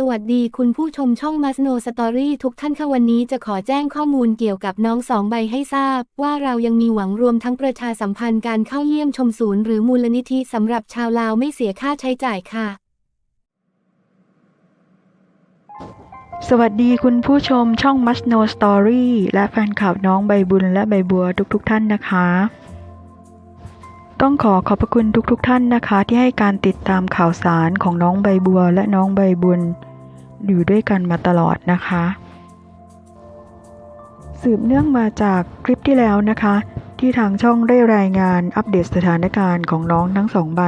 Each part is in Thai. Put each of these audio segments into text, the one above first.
สวัสดีคุณผู้ชมช่องมัสโนสตอรี่ทุกท่านค่ะวันนี้จะขอแจ้งข้อมูลเกี่ยวกับน้องสองใบให้ทราบ ว่าเรายังมีหวังรวมทั้งประชาสัมพันธ์การเข้าเยี่ยมชมศูนย์หรือมูลนิธิสำหรับชาวลาวไม่เสียค่าใช้จ่ายค่ะ สวัสดีคุณผู้ชมช่อง Must Know Story และแฟนคลับน้องใบบุญและใบบัวทุกๆทท่านนะคะ ต้องขอขอบพระคุณทุกๆทท่านนะคะ ที่ให้การติดตามข่าวสารของน้องใบบัวและน้องใบบุญ อยู่ด้วยกันมาตลอดนะคะ สืบเนื่องมาจากคลิปที่แล้วนะคะ ที่ทางช่องได้รายงานอัปเดตสถานการณ์ของน้องทั้งสองใบ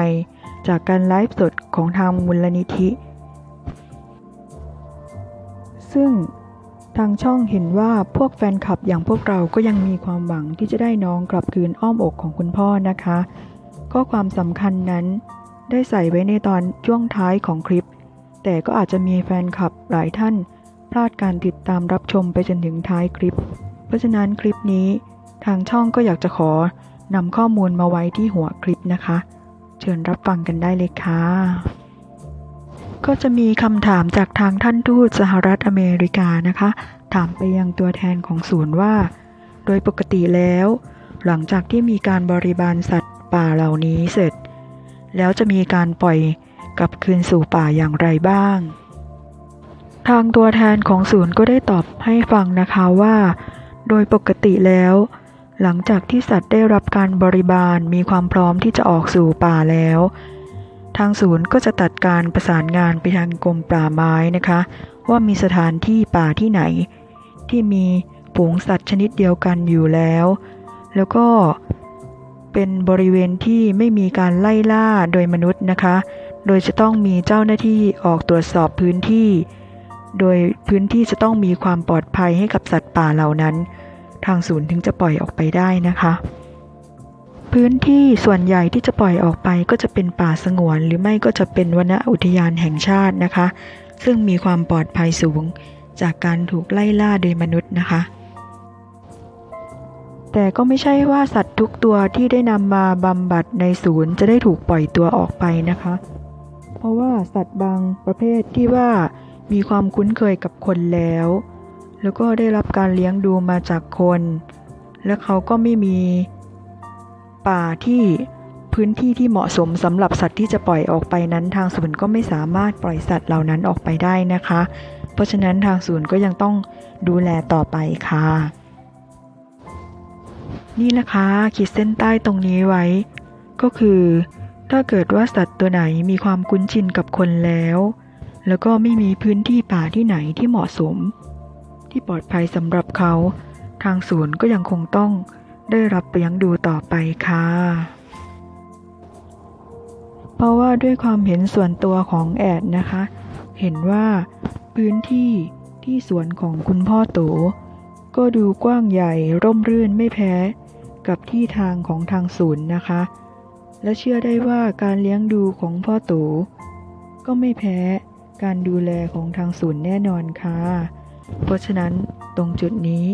จากการไลฟ์สดของทางมูลนิธิ ซึ่งทางช่องเห็นว่าพวกแฟนคลับอย่างพวกเราก็ยังมีความหวังที่จะได้น้องกลับคืนอ้อมอกของคุณพ่อนะคะ ข้อความสำคัญนั้นได้ใส่ไว้ในตอนช่วงท้ายของคลิป แต่ก็อาจจะมีแฟนคลับหลายท่าน พลาดการติดตามรับชมไปจนถึงท้ายคลิป เพราะฉะนั้นคลิปนี้ทางช่องก็อยากจะขอนำข้อมูลมาไว้ที่หัวคลิปนะคะ เชิญรับฟังกันได้เลยค่ะ ก็จะมีคำถามจากทางท่านทูตสหรัฐอเมริกานะคะ ถามไปยังตัวแทนของศูนย์ว่า โดยปกติแล้ว หลังจากที่มีการบริบาลสัตว์ป่าเหล่านี้เสร็จ แล้วจะมีการปล่อย กลับคืนสู่ป่าอย่างไรบ้าง ทางตัวแทนของศูนย์ก็ได้ตอบให้ฟังนะคะว่า โดยปกติแล้ว หลังจากที่สัตว์ได้รับการบริบาลมีความพร้อมที่จะออกสู่ป่าแล้ว ทางศูนย์ก็จะตัดการประสานงานไปทางกรมป่าไม้นะคะ ว่ามีสถานที่ป่าที่ไหน ที่มีฝูงสัตว์ชนิดเดียวกันอยู่แล้ว แล้วก็เป็นบริเวณที่ไม่มีการไล่ล่าโดยมนุษย์นะคะ โดยจะต้องมีเจ้าหน้าที่ออกตรวจสอบพื้นที่ โดยพื้นที่จะต้องมีความปลอดภัยให้กับสัตว์ป่าเหล่านั้น ทางศูนย์ถึงจะปล่อยออกไปได้นะคะ พื้นที่ส่วนใหญ่ที่จะปล่อยออกไปก็จะเป็นป่าสงวน หรือไม่ก็จะเป็นวนอุทยานแห่งชาตินะคะ ซึ่งมีความปลอดภัยสูงจากการถูกไล่ล่าโดยมนุษย์นะคะ แต่ก็ไม่ใช่ว่าสัตว์ทุกตัวที่ได้นำมาบำบัดในศูนย์จะได้ถูกปล่อยตัวออกไปนะคะ เพราะว่าสัตว์บางประเภทที่ว่ามีความคุ้นเคยกับคนแล้ว แล้วก็ได้รับการเลี้ยงดูมาจากคน และเขาก็ไม่มีป่าที่พื้นที่ที่เหมาะสมสำหรับสัตว์ที่จะปล่อยออกไปนั้น ทางศูนย์ก็ไม่สามารถปล่อยสัตว์เหล่านั้นออกไปได้นะคะ เพราะฉะนั้นทางศูนย์ก็ยังต้องดูแลต่อไปค่ะ นี่นะคะขีดเส้นใต้ตรงนี้ไว้ ก็คือ ถ้าเกิดว่าสัตว์ตัวไหนมีความคุ้นชินกับคนแล้ว แล้วก็ไม่มีพื้นที่ป่าที่ไหนที่เหมาะสม ที่ปลอดภัยสำหรับเขา ทางศูนย์ก็ยังคงต้องได้รับเลี้ยงดูต่อไปค่ะ เพราะว่าด้วยความเห็นส่วนตัวของแอดนะคะ เห็นว่าพื้นที่ที่สวนของคุณพ่อโต ก็ดูกว้างใหญ่ร่มรื่นไม่แพ้ กับที่ทางของทางศูนย์นะคะ และเชื่อได้ว่าการเลี้ยงดูของพ่อโต ก็ไม่แพ้การดูแลของทางศูนย์แน่นอนค่ะ เพราะฉะนั้นตรงจุดนี้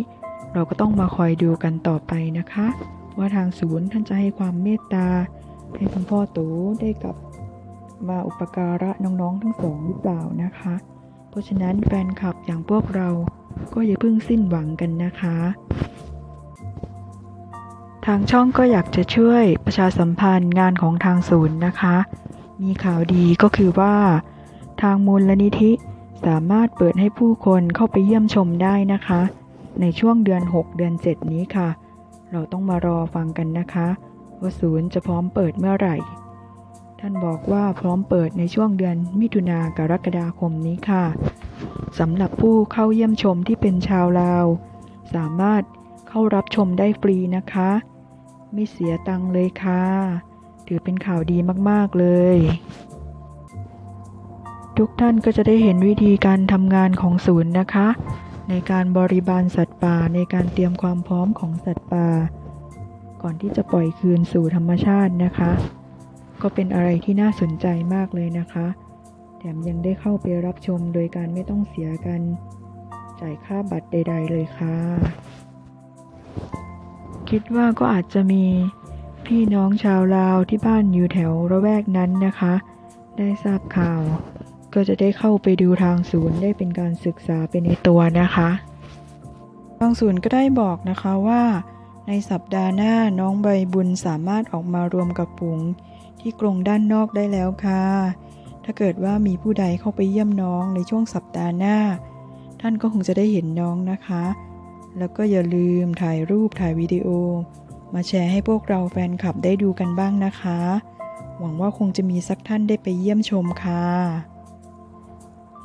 เราก็ต้องมาคอยดูกันต่อไปนะคะ ว่าทางศูนย์ท่านจะให้ความเมตตา ให้คุณพ่อโตได้กลับมาอุปการะน้องๆทั้งสองหรือเปล่านะคะ เพราะฉะนั้นแฟนคลับอย่างพวกเราก็อย่าเพิ่งสิ้นหวังกันนะคะ ทางช่องก็อยากจะช่วยประชาสัมพันธ์งานของทางศูนย์นะคะ มีข่าวดีก็คือว่า ทางมูลนิธิสามารถเปิดให้ผู้คนเข้าไปเยี่ยมชมได้นะคะ ในช่วงเดือน 6 เดือน 7 นี้ค่ะ เราต้องมารอฟังกันนะคะว่าศูนย์จะพร้อมเปิดเมื่อไหร่ ท่านบอกว่าพร้อมเปิดในช่วงเดือนมิถุนากรกฎาคมนี้ค่ะสำหรับผู้เข้าเยี่ยมชมที่เป็นชาวลาว สามารถเข้ารับชมได้ฟรีนะคะ ไม่เสียตังค์เลยค่ะ ถือเป็นข่าวดีมากๆเลย ทุกท่านก็จะได้เห็นวิธีการทำงานของศูนย์นะคะ ในการบริบาลสัตว์ป่าในการเตรียมความพร้อมของสัตว์ป่า ก่อนที่จะปล่อยคืนสู่ธรรมชาตินะคะ ก็เป็นอะไรที่น่าสนใจมากเลยนะคะ แถมยังได้เข้าไปรับชมโดยการไม่ต้องเสียกันจ่ายค่าบัตรใด ๆ เลยค่ะ คิดว่าก็อาจจะมีพี่น้องชาวลาวที่บ้านอยู่แถวระแวกนั้นนะคะ ได้ทราบข่าว ก็จะได้เข้าไปดูทางศูนย์ได้เป็นการศึกษาไปในตัวนะคะ ทางศูนย์ก็ได้บอกนะคะว่า ในสัปดาห์หน้าน้องใบบุญสามารถออกมารวมกับปุ๋งที่กรงด้านนอกได้แล้วค่ะ ถ้าเกิดว่ามีผู้ใดเข้าไปเยี่ยมน้องในช่วงสัปดาห์หน้า ท่านก็คงจะได้เห็นน้องนะคะ แล้วก็อย่าลืมถ่ายรูปถ่ายวิดีโอ มาแชร์ให้พวกเราแฟนคลับได้ดูกันบ้างนะคะ หวังว่าคงจะมีสักท่านได้ไปเยี่ยมชมค่ะ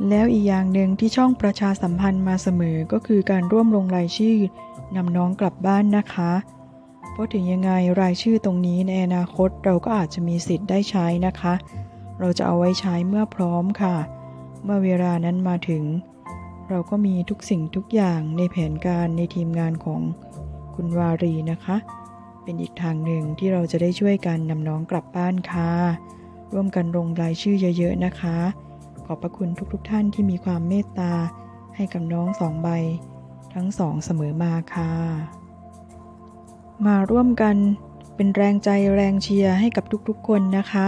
แล้วอีกอย่างหนึ่งที่ช่องประชาสัมพันธ์มาเสมอก็คือการร่วมลงรายชื่อนำน้องกลับบ้านนะคะ เพราะถึงยังไงรายชื่อตรงนี้ในอนาคตเราก็อาจจะมีสิทธิ์ได้ใช้นะคะ เราจะเอาไว้ใช้เมื่อพร้อมค่ะ เมื่อเวลานั้นมาถึง เราก็มีทุกสิ่งทุกอย่างในแผนการในทีมงานของคุณวารีนะคะ เป็นอีกทางหนึ่งที่เราจะได้ช่วยกันนำน้องกลับบ้านค่ะ ร่วมกันลงรายชื่อเยอะๆนะคะ ขอบพระคุณทุกๆทท่านที่มีความเมตตาให้กับน้องสองใบ ทั้งสองเสมอมาค่ะ มาร่วมกันเป็นแรงใจแรงเชียร์ให้กับทุกๆ คนนะคะ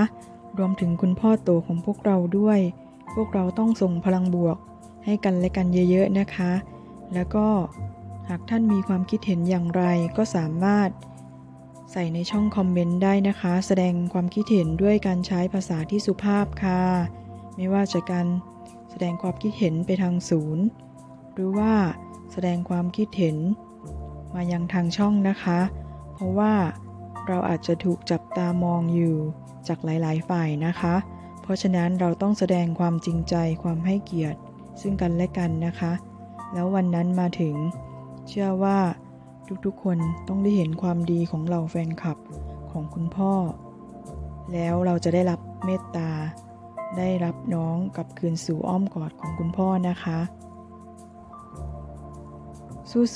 รวมถึงคุณพ่อโตของพวกเราด้วย พวกเราต้องส่งพลังบวก ให้กันและกันเยอะๆนะคะ แล้วก็หากท่านมีความคิดเห็นอย่างไรก็สามารถใส่ในช่องคอมเมนต์ได้นะคะ แสดงความคิดเห็นด้วยการใช้ภาษาที่สุภาพค่ะ ไม่ว่าจะการแสดงความคิดเห็นไปทางศูนย์ หรือว่าแสดงความคิดเห็น มายังทางช่องนะคะ เพราะว่าเราอาจจะถูกจับตามองอยู่จากหลาย ๆ ฝ่ายนะคะ เพราะฉะนั้นเราต้องแสดงความจริงใจความให้เกียรติ ซึ่งกันและกันนะคะ แล้ววันนั้นมาถึง เชื่อว่าทุกๆคนต้องได้เห็นความดีของเราแฟนคลับของคุณพ่อ แล้วเราจะได้รับเมตตา ได้รับน้องกลับคืนสู่อ้อมกอดของคุณพ่อนะคะ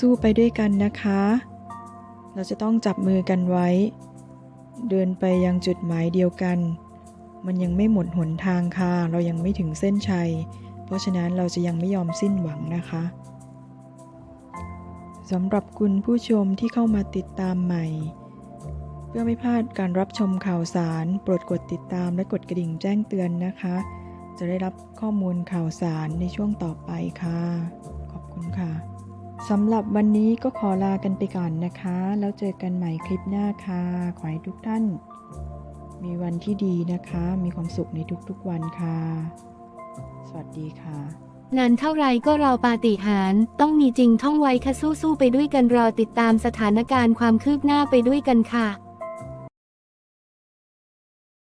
สู้ๆไปด้วยกันนะคะ เราจะต้องจับมือกันไว้ เดินไปยังจุดหมายเดียวกัน มันยังไม่หมดหนทางค่ะ เรายังไม่ถึงเส้นชัย เพราะฉะนั้นเราจะยังไม่ยอมสิ้นหวังนะคะสำหรับคุณผู้ชมที่เข้ามาติดตามใหม่ เพื่อไม่พลาดการรับชมข่าวสาร โปรดกดติดตามและกดกระดิ่งแจ้งเตือนนะคะ จะได้รับข้อมูลข่าวสารในช่วงต่อไปค่ะ ขอบคุณค่ะสำหรับวันนี้ก็ขอลากันไปก่อนนะคะ แล้วเจอกันใหม่คลิปหน้าค่ะ ขอให้ทุกท่าน มีวันที่ดีนะคะ มีความสุขในทุกๆวันค่ะ สวัสดีค่ะ นานเท่าไรก็รอปาฏิหาริย์ต้องมีจริงท่องไว้ค่ะสู้ๆไปด้วยกันรอติดตามสถานการณ์ความคืบหน้าไปด้วยกันค่ะ